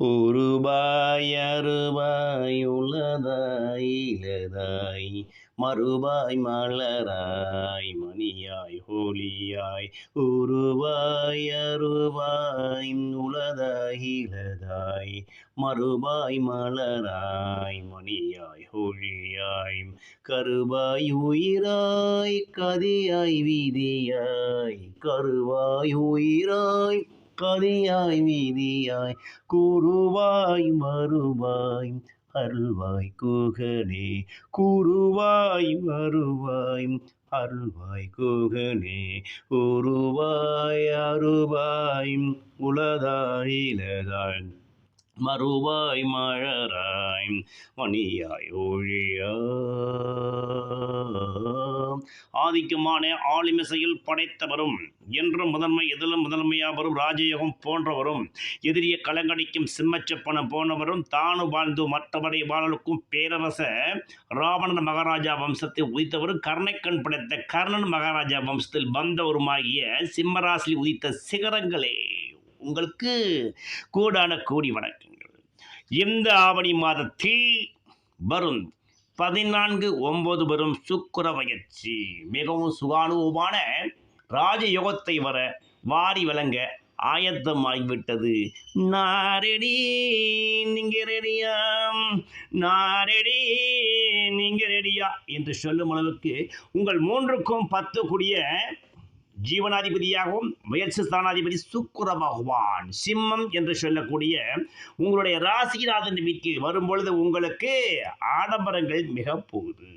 உருபாய் அருபாய் உளதாய் இலதாய் மறுபாய் மலராய் மணியாய் ஹோலியாய். உருவாய் அருவாய் உளதாய் இலதாய் மறுபாய் மலராய் மணியாய் ஹோலியாய். கருவாய் உயிராய் கதியாய் வீதியாய். கருவாய் உயிராய் கதியாய் வீதியாய் கூறுவாய் மறுவாய் அருள்வாய் குகனே கூறுவாய் வருவாய் அருள்வாய் குகனே உருவாய் அருவாய் உளதாயிலதாய் மறுவாய் மழராய் மணியாய் ஒழியா ஆதிக்கமான ஆளுமிசையில் படைத்தவரும் என்றும் முதன்மை எதிலும் முதன்மையாவரும் ராஜயோகம் போன்றவரும் எதிரிய கலங்கடிக்கும் சிம்மச்சப்பனம் போனவரும் தானு வாழ்ந்து மற்றவரை வாழலுக்கும் பேரரச ராவணன் மகாராஜா வம்சத்தை உதித்தவரும் கர்ணைக்கண் படைத்த கர்ணன் மகாராஜா வம்சத்தில் வந்தவருமாகிய சிம்மராசி உதித்த சிகரங்களே. உங்களுக்கு கூடான கூடி வணக்கங்கள். இந்த ஆவணி மாதத்தில் வரும் பதினான்கு ஒன்பது வரும் சுக்கர பயிற்சி மிகவும் சுகானுபவமான ராஜயோகத்தை வர வாரி வழங்க ஆயத்தமாகிவிட்டது நாரெடி நீங்க ரெடியா? நாரெடி நீங்க ரெடியா? என்று சொல்லும் அளவுக்கு உங்கள் மூன்றுக்கும் பத்து கூடிய ஜீவனாதிபதியாகவும் முயற்சி ஸ்தானாதிபதி சுக்கர பகவான் சிம்மம் என்று சொல்லக்கூடிய உங்களுடைய ராசிநாதன் வீட்டில் வரும்பொழுது உங்களுக்கு ஆடம்பரங்கள் மிக போகுது.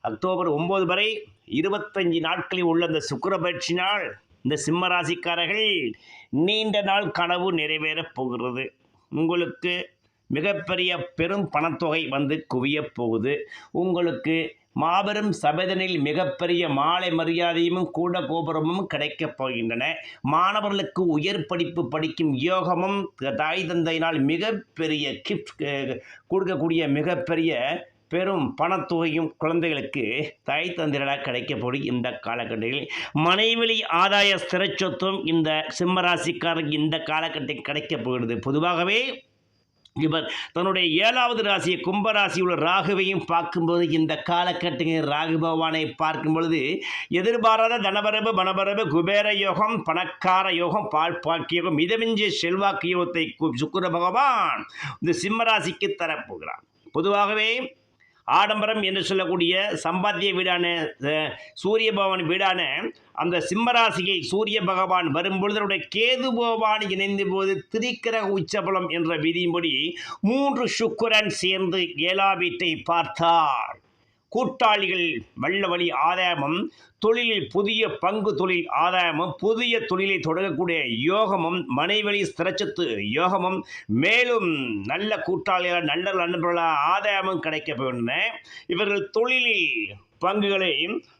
அக்டோபர் ஒன்பது வரை இருபத்தஞ்சு நாட்களில் உள்ள அந்த சுக்கிர பயிற்சி நாள் இந்த சிம்ம ராசிக்காரர்கள் நீண்ட நாள் கனவு நிறைவேறப் போகிறது. உங்களுக்கு மிகப்பெரிய பெரும் பணத்தொகை வந்து குவியப் போகுது. உங்களுக்கு மாபெரும் சபதனில் மிகப்பெரிய மாலை மரியாதையும் கூட கோபுரமும் கிடைக்கப் போகின்றன. மாணவர்களுக்கு உயர் படிப்பு படிக்கும் யோகமும் தாய் தந்தையினால் மிகப்பெரிய கிஃப்ட் கொடுக்கக்கூடிய மிகப்பெரிய பெரும் பணத்தொகையும் குழந்தைகளுக்கு தாய் தந்திரலாக கிடைக்கப்படும் இந்த காலகட்டத்தில் மனைவெளி ஆதாய ஸ்திரச்சொத்தும் இந்த சிம்மராசிக்காரருக்கு இந்த காலகட்டத்தில் கிடைக்கப் போகிறது. பொதுவாகவே இவர் தன்னுடைய ஏழாவது ராசியை கும்பராசி உள்ள ராகுவையும் பார்க்கும்போது இந்த காலகட்டத்தில் ராகு பகவானை பார்க்கும் பொழுது எதிர்பாராத தனபரபு பணபரபு குபேர யோகம் பணக்கார யோகம் பால் யோகம் மிதமிஞ்சிய செல்வாக்கு யோகத்தை சுக்கர பகவான் இந்த சிம்மராசிக்கு தரப்போகிறான் பொதுவாகவே ஆடம்பரம் என்று சொல்லக்கூடிய சம்பாத்திய வீடான சூரிய பகவான் வீடான அந்த சிம்மராசியை சூரிய பகவான் வரும்பொழுது அவருடைய கேது பகவான் இணைந்த போது திரிக்கிரக உச்சபலம் என்ற விதியின்படி மூன்று சுக்கரன் சேர்ந்து ஏழா வீட்டை பார்த்தார். கூட்டாளிகள் வெள்ள வழி ஆதாயமும் தொழிலில் புதிய பங்கு தொழில் ஆதாயமும் புதிய தொழிலை தொடங்கக்கூடிய யோகமும் மனைவழி ஸ்திரச்சத்து யோகமும் மேலும் நல்ல கூட்டாளிகளாக நல்ல நண்பர்களாக ஆதாயமும் கிடைக்க இவர்கள் தொழிலில் பங்குகளை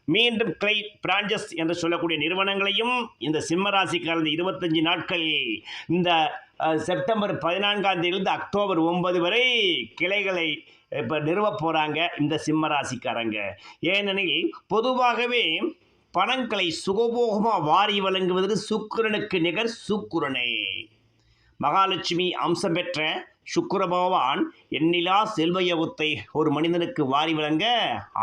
மீண்டும் கிளை பிரான்சஸ் என்று சொல்லக்கூடிய நிறுவனங்களையும் இந்த சிம்மராசிக்காரந்த இருபத்தஞ்சு நாட்கள் இந்த செப்டம்பர் பதினான்காம் தேதியிலிருந்து அக்டோபர் ஒன்பது வரை கிளைகளை இப்போ நிறுவ போகிறாங்க இந்த சிம்ம ராசிக்காரங்க ஏனெனில் பொதுவாகவே பணங்களை சுகபோகமாக வாரி வழங்குவது சுக்கிரனுக்கு நிகர் சுக்குரனே. மகாலட்சுமி அம்சம் பெற்ற சுக்கர பகவான் எண்ணிலா செல்வயோகத்தை ஒரு மனிதனுக்கு வாரி வழங்க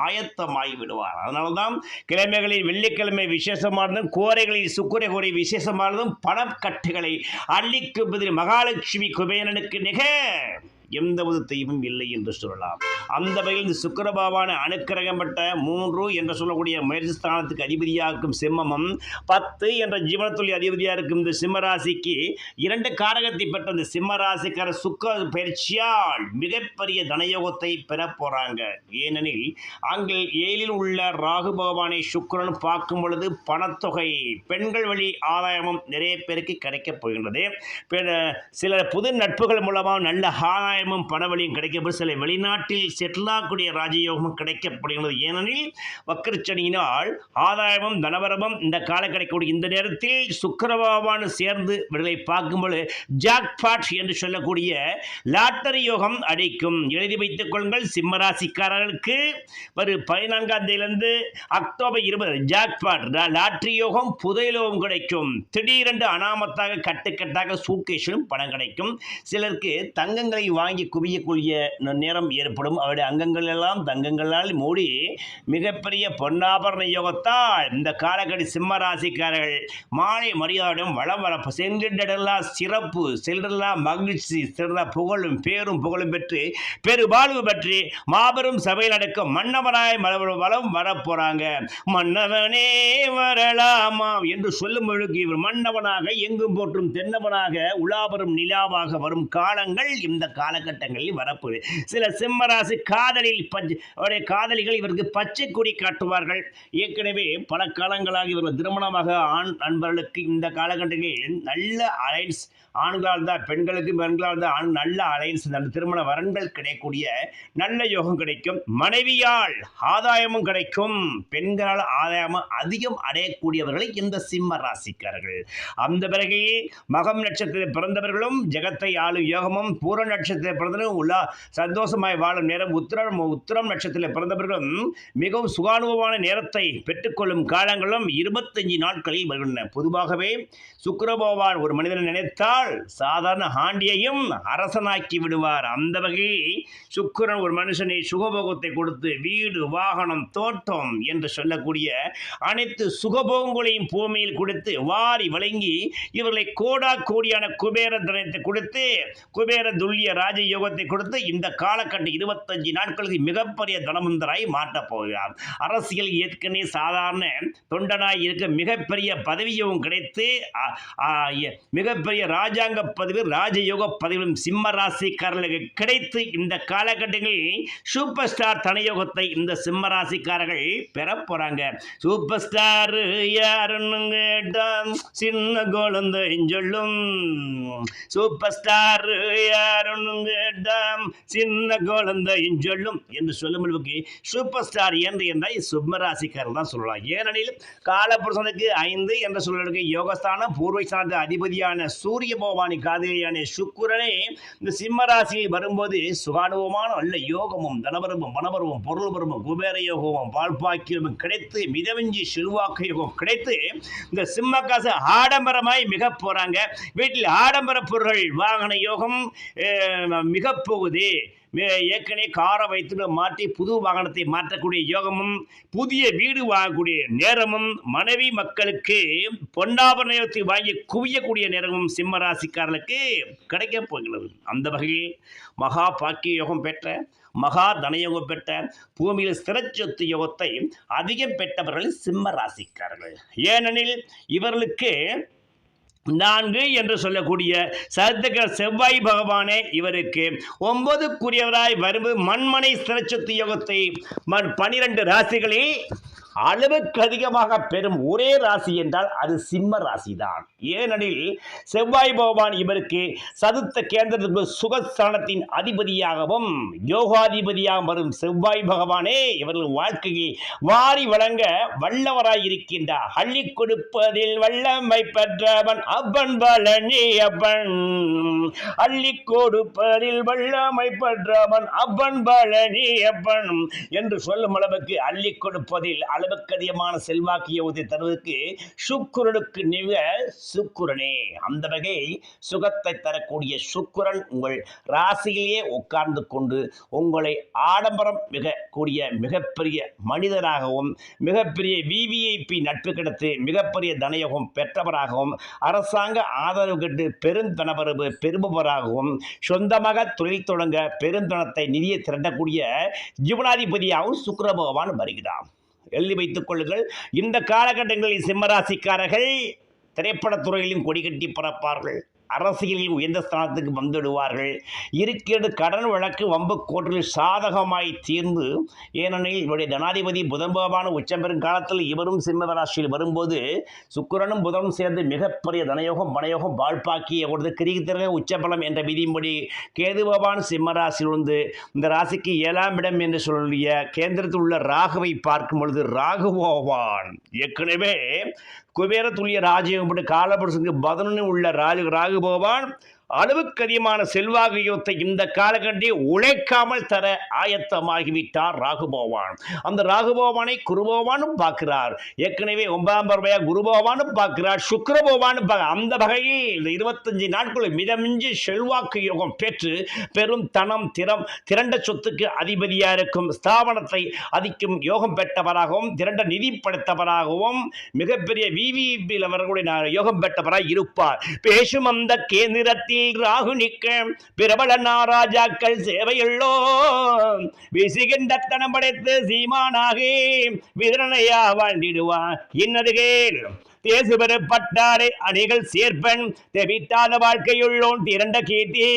ஆயத்தமாகி விடுவார். அதனால தான் கிழமைகளில் வெள்ளிக்கிழமை விசேஷமானதும் கோரைகளில் சுக்கிர கோரை விசேஷமானதும் பணக்கட்டுகளை அள்ளிக்கு பதில் மகாலட்சுமி குபேரனுக்கு நிகர். எந்த ஒரு தெய்வம் இல்லை என்று சொல்லலாம். அந்த வகையில் இந்த சுக்கரபாவான அனுக்கிரகப்பட்ட மூன்று என்று சொல்லக்கூடிய முயற்சி ஸ்தானத்துக்கு அதிபதியாக இருக்கும் சிம்மமும் பத்து என்ற ஜீவனத்துள்ளி அதிபதியாக இருக்கும் இந்த சிம்மராசிக்கு இரண்டு காரகத்தை பெற்ற இந்த சிம்மராசிக்கார சுக்க பயிற்சியால் மிகப்பெரிய தனயோகத்தை பெற போகிறாங்க ஏனெனில் அங்கே ஏழில் உள்ள ராகு பகவானை சுக்கரன் பார்க்கும் பொழுது பணத்தொகை பெண்கள் வழி ஆதாயமும் நிறைய பேருக்கு கிடைக்கப் போகின்றது. பிற- சில புது நட்புகள் மூலமாக நல்ல ஆதாயம் ஆதாயமும் பணவழியும் கிடைக்கப்படும் சில வெளிநாட்டில் செட்டிலாகக்கூடிய ராஜயோகமும் கிடைக்கப்படுகிறது ஏனெனில் வக்கரச்சனியினால் ஆதாயமும் தனவரமும் இந்த கால கிடைக்கக்கூடிய இந்த நேரத்தில் சுக்கரபாவானு சேர்ந்து இவர்களை பார்க்கும்போது ஜாக்பாட் என்று சொல்லக்கூடிய லாட்டரி யோகம் அடிக்கும். எழுதி வைத்துக் கொள்ளுங்கள் சிம்மராசிக்காரர்களுக்கு ஒரு பதினான்காம் தேதியிலிருந்து அக்டோபர் இருபது ஜாக்பாட் லாட்டரி யோகம் புதையலோகம் கிடைக்கும். திடீரென்று அனாமத்தாக கட்டுக்கட்டாக சூட்கேஷிலும் பணம் கிடைக்கும். சிலருக்கு தங்கங்களை வாங்கி குவியக்கூடிய நேரம் ஏற்படும். அவருடைய அங்கங்கள் எல்லாம் தங்கங்களால் மூடி மிகப்பெரிய பொன்னாபரண யோகத்தால் இந்த காலக்கடி சிம்ம ராசிக்காரர்கள் மாலை மரியாதையும் வளம் வர சென்றிடலாம். சிறப்பு சென்றெல்லாம் மகிழ்ச்சி சிறந்த புகழும் பேரும் புகழும் பெற்று பெருவாழ்வு பெற்று மாபெரும் சபையில் நடக்கும் மன்னவனாய் மலர் வளம் வரப்போறாங்க மன்னவனே வரலாமா என்று சொல்லும் பொழுது இவர் மன்னவனாக எங்கும் போற்றும் தென்னவனாக உலாபரும் நிலாவாக வரும் காலங்கள் இந்த காலகட்டங்களில் வரப்போகுது. சில சிம்மராசி காதலில் பச்சை அவருடைய காதலிகள் இவருக்கு பச்சை கொடி காட்டுவார்கள். ஏற்கனவே பல காலங்களாக இவர்கள் திருமணமாக ஆண் நண்பர்களுக்கு இந்த காலகட்டங்களில் நல்ல அலைன்ஸ் ஆண்களாக இருந்தால் பெண்களுக்கு பெண்களாக இருந்தால் ஆண் நல்ல அலைன்ஸ் நல்ல திருமண வரன்கள் கிடைக்கக்கூடிய நல்ல யோகம் கிடைக்கும். மனைவியால் ஆதாயமும் கிடைக்கும். பெண்களால் ஆதாயமும் அதிகம் அடையக்கூடியவர்களை இந்த சிம்ம ராசிக்காரர்கள். அந்த பிறகு மகம் நட்சத்திரத்தில் பிறந்தவர்களும் ஜெகத்தை ஆளும் யோகமும் பூர நட்சத்திரத்தில் பிறந்தவர்களும் உலா சந்தோஷமாய் வாழும் நேரம் உத்திரம் உத்திரம் நட்சத்திரத்தில் பிறந்தவர்களும் மிகவும் சுகானுபவமான நேரத்தை பெற்றுக்கொள்ளும் காலங்களும் இருபத்தஞ்சு நாட்களில் வருகின்றன. பொதுவாகவே சுக்கரபகவான் ஒரு மனிதனை நினைத்தால் சாதாரண ஹாண்டியையும் அரசனாக்கி விடுவார். அந்த வகையில் சுக்கரன் ஒரு மனுஷனை சுகபோகத்தை கொடுத்து வீடு வாகனம் தோட்டம் என்று சொல்லக்கூடிய அனைத்து சுகபோகங்களையும் பூமியில் கொடுத்து வாரி வழங்கி இவர்களை கோடா கோடியான குபேர தனத்தை கொடுத்து குபேர துல்லிய ராஜ யோகத்தை கொடுத்து இந்த காலக்கட்ட இருபத்தஞ்சு நாட்களுக்கு மிகப்பெரிய தனமுந்தராய் மாற்றப் போகிறார். அரசியல் ஏற்கனவே சாதாரண தொண்டனாய் இருக்க மிகப்பெரிய பதவியும் கிடைத்து மிகப்பெரிய ராஜ ராஜாங்க பதவி ராஜயோக பதவியும் சிம்ம ராசிக்காரர்களுக்கு கிடைத்து இந்த காலகட்டங்களில் சூப்பர் ஸ்டார் தனயோகத்தை இந்த சிம்ம ராசிக்காரர்கள் பெற போறாங்க. சூப்பர் ஸ்டார் யாருன்னு கேட்டா சின்ன குழந்தை சொல்லும். சூப்பர் ஸ்டார் யாருன்னு கேட்டா சின்ன குழந்தை சொல்லும் என்று சொல்லும் அளவுக்கு சூப்பர் ஸ்டார் என்று என்றால் சிம்ம ராசிக்காரர் தான் சொல்லலாம். ஏனெனில் காலபுருஷனுக்கு ஐந்து என்ற சொல்லலுக்கு யோகஸ்தானம் பூர்வஸ்தானத்து அதிபதியான சூரிய போவானி. காதலியான சுக்குரனே. இந்த சிம்ம வரும்போது சுகானுபவமான நல்ல யோகமும் தனபரமும் பொருள் பொருள்பரமும் குபேர யோகமும் பால்பாக்கியமும் கிடைத்து மிதவஞ்சி செல்வாக்கு யோகம் கிடைத்து இந்த சிம்ம காசு ஆடம்பரமாய் மிக போறாங்க. வீட்டில் ஆடம்பர பொருள்கள் வாகன யோகம் மிக போகுது. ஏற்கனவே காரை வைத்து மாற்றி புது வாகனத்தை மாற்றக்கூடிய யோகமும் புதிய வீடு வாங்கக்கூடிய நேரமும் மனைவி மக்களுக்கு பொன்னாபரணத்தை வாங்கி குவியக்கூடிய நேரமும் சிம்ம ராசிக்காரர்களுக்கு கிடைக்க போகிறது. அந்த வகையில் மகா பாக்கிய யோகம் பெற்ற மகா தனயோகம் பெற்ற பூமியில் ஸ்திரச்சொத்து யோகத்தை அதிகம் பெற்றவர்கள் சிம்ம ராசிக்காரர்கள் ஏனெனில் இவர்களுக்கு நான்கு என்று சொல்லக்கூடிய சதுக்க செவ்வாய் பகவானே இவருக்கு ஒன்பதுக்குரியவராய் வரும்பு மண்மனை சிறச்சத்து யோகத்தை மண் பனிரெண்டு ராசிகளே அளவுக்கு அதிகமாக பெறும் ஒரே ராசி என்றால் அது சிம்ம ராசி தான் ஏனெனில் செவ்வாய் பகவான் இவருக்கு சதுர்த்த கேந்திரத்துக்கு சுகஸ்தானத்தின் அதிபதியாகவும் யோகாதிபதியாக வரும் செவ்வாய் பகவானே இவர்கள் வாழ்க்கையை வாரி வழங்க வல்லவராய் இருக்கின்றார். அள்ளி கொடுப்பதில் வல்லமை பெற்றவன் அப்பன் பழனி அப்பன். அள்ளி கொடுப்பதில் வல்லமை பெற்றவன் அப்பன் பழனி அப்பன். என்று சொல்லும் அளவுக்கு அள்ளி கொடுப்பதில் அளவு அதிகமான செல்வாக்கு யோகத்தை தருவதற்கு சுக்குரனுக்கு நிக சுக்குரனே. அந்த வகை சுகத்தை தரக்கூடிய சுக்குரன் உங்கள் ராசியிலேயே உட்கார்ந்து கொண்டு உங்களை ஆடம்பரம் மிக கூடிய மிகப்பெரிய மனிதராகவும் மிகப்பெரிய விவிஐபி நட்பு கிடைத்து மிகப்பெரிய தனயோகம் பெற்றவராகவும் அரசாங்க ஆதரவு கண்டு பெருந்தனவரவு பெறுபவராகவும் சொந்தமாக தொழில் தொடங்க பெருந்தனத்தை நிதியை திரட்டக்கூடிய ஜீவனாதிபதியாகவும் சுக்கர பகவான் வருகிறார். எழுதி வைத்துக் கொள்ளுங்கள். இந்த காலகட்டங்களில் சிம்மராசிக்காரர்கள் திரைப்படத்துறையிலும் கொடி கட்டி பறப்பார்கள். அரசியலில் உயர்ந்த ஸ்தானத்துக்கு வந்துவிடுவார்கள் இருக்கிறது கடன் வழக்கு வம்பு கோட்டில் சாதகமாய் தீர்ந்து ஏனெனில் இவருடைய ஜனாதிபதி புதன் பகவான் உச்சம் பெறும் காலத்தில் இவரும் சிம்ம ராசியில் வரும்போது சுக்கிரனும் புதனும் சேர்ந்து மிகப்பெரிய தனயோகம் பணயோகம் வாழ்ப்பாக்கிய ஒரு கிரிகித்திரக உச்சபலம் என்ற விதியின்படி கேது பகவான் சிம்ம வந்து இந்த ராசிக்கு ஏழாம் இடம் என்று சொல்லிய கேந்திரத்தில் உள்ள ராகுவை பார்க்கும் பொழுது ராகு பகவான் ஏற்கனவே குபேர துல்லிய ராஜயோகம் காலபுருஷனுக்கு பதினொன்று உள்ள ராஜ ராகு பகவான் அளவுக்கு அதிகமான செல்வாக்கு இந்த காலகட்டி உழைக்காமல் தர ஆயத்தமாகிவிட்டார் ராகுபவான் அந்த ராகுபவானை குருபவானும் பார்க்கிறார். ஏற்கனவே ஒன்பதாம் பருவையா குருபவானும் பார்க்கிறார். சுக்கரபவானும் பார்க்க அந்த வகையில் இந்த இருபத்தஞ்சு நாட்களில் மிதமிஞ்சி செல்வாக்கு யோகம் பெற்று பெரும் தனம் திறம் திரண்ட சொத்துக்கு அதிபதியாக இருக்கும் ஸ்தாபனத்தை அதிக்கும் யோகம் பெற்றவராகவும் திரண்ட நிதி படைத்தவராகவும் மிகப்பெரிய விவிபியில் அவர்களுடைய யோகம் பெற்றவராக இருப்பார். பேசும் அந்த கேந்திரத்தில் ராகு நிற்க பிரபல நாராஜாக்கள் சேவையுள்ளோ விசுகின்ற தனம் படைத்து சீமானாகி விதனையா வாழ்ந்திடுவான் இன்னது கேள். தேசு பெறப்பட்டாரை அணிகள் சேர்ப்பன். தெவிட்டாத வாழ்க்கையுள்ளோன் திரண்ட கீர்த்தி.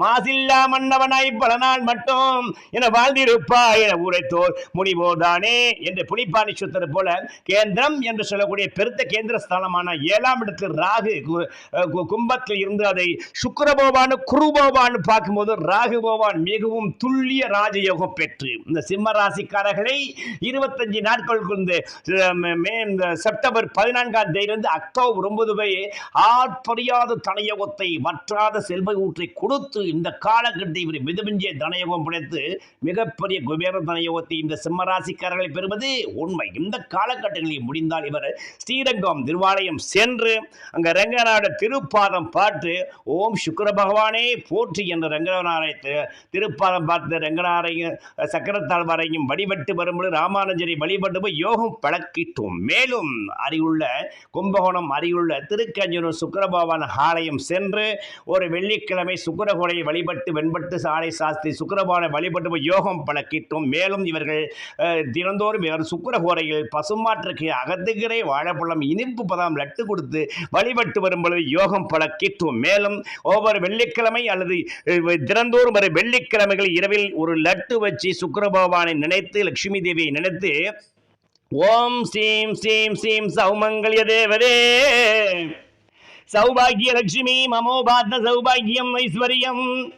மாசில்லா மன்னவனாய் பல நாள் மட்டும் என வாழ்ந்திருப்பா என உரைத்தோர் முனிவோதானே என்று புனிப்பாணி சுத்தது போல கேந்திரம் என்று சொல்லக்கூடிய பெருத்த கேந்திர ஸ்தானமான ஏழாம் இடத்தில் ராகு கு- கு- கும்பத்தில் இருந்து அதை சுக்கரபோவான் குருபோவான் பார்க்கும்போது ராகு பகவான் மிகவும் துல்லிய ராஜயோகம் பெற்று இந்த சிம்ம ராசிக்காரர்களை இருபத்தஞ்சு நாட்களுக்கு இந்த மே இந்த செப்டம்பர் பதினான்காம் தேதியிலிருந்து அக்டோபர் ஒன்பது வரை ஆற்பறியாத தனயோகத்தை வற்றாத செல்வை ஊற்றை கொடுத்து இந்த காலகட்டத்தை இவர் மிதமிஞ்சிய தனயோகம் படைத்து மிகப்பெரிய குபேர தனயோகத்தை இந்த சிம்மராசிக்காரர்களை பெறுவது உண்மை. இந்த காலகட்டங்களில் முடிந்தால் இவர் ஸ்ரீரங்கம் திருவாலயம் சென்று அங்கே ரங்கநாட திருப்பாதம் பார்த்து ஓம் சுக்கிர பகவானே போற்றி என்ற ரங்கநாராய திருப்பாதம் பார்த்து ரங்கநாரையும் சக்கரத்தாழ்வாரையும் வழிபட்டு வரும்பொழுது ராமானுஜரை வழிபட்டு போய் யோகம் பழக்கிட்டோம். மேலும் அறிவு உள்ள கும்பகோணம் அருகிலுள்ள திருக்கஞ்சனூர் சுக்கரபகவான் ஆலயம் சென்று ஒரு வெள்ளிக்கிழமை சுக்கரகோடையை வழிபட்டு வெண்பட்டு சாலை சாஸ்திரி சுக்கரபகவானை வழிபட்டு யோகம் பழக்கிட்டோம். மேலும் இவர்கள் தினந்தோறும் இவர் சுக்கரகோடையில் பசுமாற்றுக்கு அகத்துக்கிறை வாழைப்பழம் இனிப்பு பதாம் லட்டு கொடுத்து வழிபட்டு வரும் பொழுது யோகம் பழக்கிட்டோம். மேலும் ஒவ்வொரு வெள்ளிக்கிழமை அல்லது தினந்தோறும் வரை வெள்ளிக்கிழமைகள் இரவில் ஒரு லட்டு வச்சு சுக்கரபகவானை நினைத்து லட்சுமி தேவியை நினைத்து ஓம் ஸ்ரீம் ஸ்ரீம் ஸ்ரீம் சௌமங்கல்ய தேவதே சௌபாகிய லட்சுமி மமோபாத்த சௌபாகியம் ஐஸ்வர்யம்.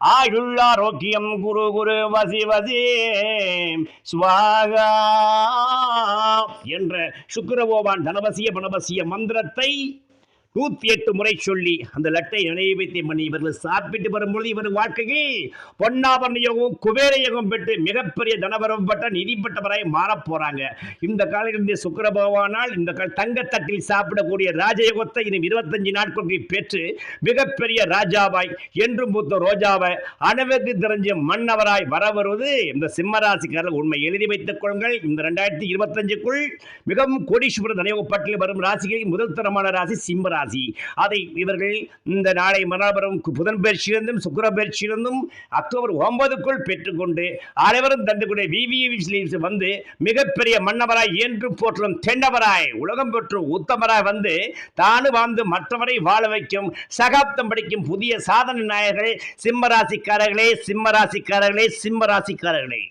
ஆயுள்ளாரோக்கியம் குரு குரு வசி வசி. சுவாகா என்ற சுக்கரபோவான் தனவசிய பணவசிய மந்திரத்தை நூத்தி எட்டு முறை சொல்லி அந்த லட்டை நினைவைத்தை பண்ணி இவர்கள் சாப்பிட்டு வரும்பொழுது இவர் வாழ்க்கையை பொன்னாபரண யோகம் குபேர யோகம் பெற்று மிகப்பெரிய தனபரம் பட்ட நிதி மாறப் போறாங்க. இந்த காலத்தில் சுக்கர பகவானால் இந்த கால தங்கத்தட்டில் சாப்பிடக்கூடிய ராஜயோகத்தை இன்னும் இருபத்தஞ்சு நாட்களுக்கு பெற்று மிகப்பெரிய ராஜாவாய் என்றும் பூத்த ரோஜாவை அணவுக்கு தெரிஞ்ச மன்னவராய் வர வருவது இந்த சிம்மராசிக்காரர்கள் உண்மை. எழுதி வைத்துக் கொள்ளுங்கள். இந்த ரெண்டாயிரத்தி இருபத்தஞ்சுக்குள் மிகவும் கோடீஸ்வரர் தனயோக பட்டியலில் வரும் ராசிகளில் முதல் தரமான ராசி சிம்ம ராசி. அதை இவர்கள் இந்த நாளை மரணபுரம் புதன் பயிற்சியிலிருந்தும் சுக்கர பயிற்சியிலிருந்தும் அக்டோபர் ஒன்பதுக்குள் பெற்றுக்கொண்டு அனைவரும் தந்துக்கூடிய விவி வந்து மிகப்பெரிய மன்னவராய் என்று போற்றும் தென்னவராய் உலகம் பெற்று உத்தமராய் வந்து தானு வாழ்ந்து மற்றவரை வாழ வைக்கும் சகாப்தம் படிக்கும் புதிய சாதனை நாயகர்கள் சிம்மராசிக்காரர்களே சிம்மராசிக்காரர்களே சிம்மராசிக்காரர்களே